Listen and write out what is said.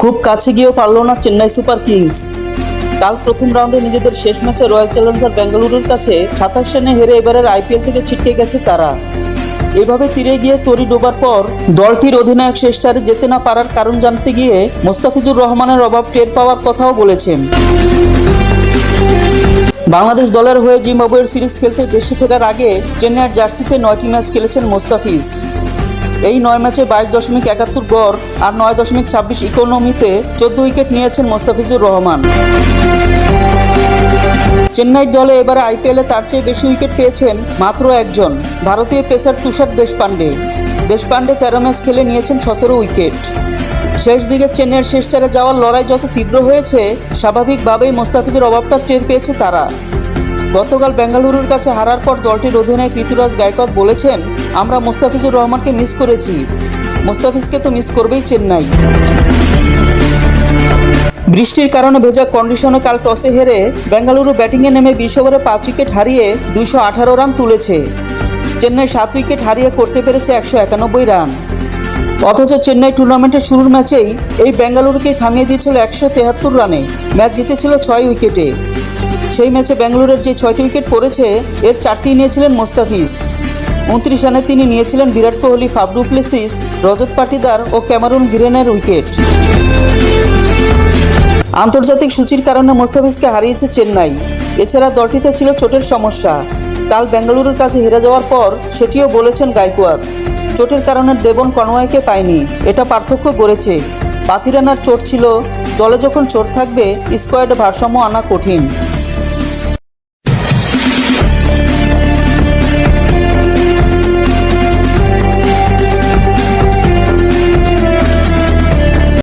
খুব কাছে গিয়েও পারল না চেন্নাই সুপার কিংস। কাল প্রথম রাউন্ডে নিজেদের শেষ ম্যাচে রয়্যাল চ্যালেঞ্জার বেঙ্গালুরুর কাছে সাতাশ রানে হেরে এবারের আইপিএল থেকে ছিটকে গেছে তারা। এভাবে তীরে গিয়ে তরি ডোবার পর দলটির অধিনায়ক শেষ চারে যেতে না পারার কারণ জানতে গিয়ে মোস্তাফিজুর রহমানের অভাব টের পাওয়ার কথাও বলেছেন। বাংলাদেশ দলের হয়ে জিম্বাবুয়ের সিরিজ খেলতে দেশে ফেরার আগে চেন্নাইয়ের জার্সিতে নয়টি ম্যাচ খেলেছেন মোস্তাফিজ। এই নয় ম্যাচে বাইশ দশমিক একাত্তর গড় আর নয় দশমিক ছাব্বিশ ইকোনমিতে চোদ্দ উইকেট নিয়েছেন মোস্তাফিজুর রহমান। চেন্নাইয়ের দলে এবারে আইপিএলে তার চেয়ে বেশি উইকেট পেয়েছেন মাত্র একজন, ভারতীয় পেসার তুষার দেশপান্ডে দেশপান্ডে তেরো ম্যাচ খেলে নিয়েছেন সতেরো উইকেট। শেষ দিকে চেন্নাইয়ের শেষ চারে যাওয়ার লড়াই যত তীব্র হয়েছে, স্বাভাবিকভাবেই মোস্তাফিজের অভাবটা টের পেয়েছে তারা। গতকাল বেঙ্গালুরুর কাছে হারার পর দলটির অধিনায়ক ঋতুরাজ গায়কোয়াদ বলেছেন, আমরা মোস্তাফিজুর রহমানকে মিস করেছি। মোস্তাফিজকে তো মিস করবেই চেন্নাই। বৃষ্টির কারণে ভেজা কন্ডিশনে কাল টসে হেরে বেঙ্গালুরু ব্যাটিংয়ে নেমে বিশ ওভারে পাঁচ উইকেট হারিয়ে দুশো আঠারো রান তুলেছে। চেন্নাই সাত উইকেট হারিয়ে করতে পেরেছে একশো একানব্বই রান। অথচ চেন্নাই টুর্নামেন্টের শুরুর ম্যাচেই এই বেঙ্গালুরুকে থামিয়ে দিয়েছিল একশো তেহাত্তর রানে। ম্যাচ জিতেছিল ছয় উইকেটে। সেই ম্যাচে বেঙ্গালুরুর যে ছয়টি উইকেট পড়েছে, এর চারটি নিয়েছিলেন মোস্তাফিজ। উনত্রিশ রানে তিনি নিয়েছিলেন Virat Kohli Faf du Plessis, Rajat Patidar ও ক্যামারুন গিরেনের উইকেট। আন্তর্জাতিক সূচির কারণে মোস্তাফিজকে হারিয়েছে চেন্নাই। এছাড়া দলটিতে ছিল চোটের সমস্যা। কাল বেঙ্গালুরুর কাছে হেরে যাওয়ার পর সেটিও বলেছেন গায়কোয়াদ চোটের কারণে দেবন কনওয়াইকে পায়নি, এটা পার্থক্য গড়েছে পাতিরানার চোট ছিল, দলে যখন চোট থাকবে, স্কোয়াডে ভারসাম্য আনা কঠিন।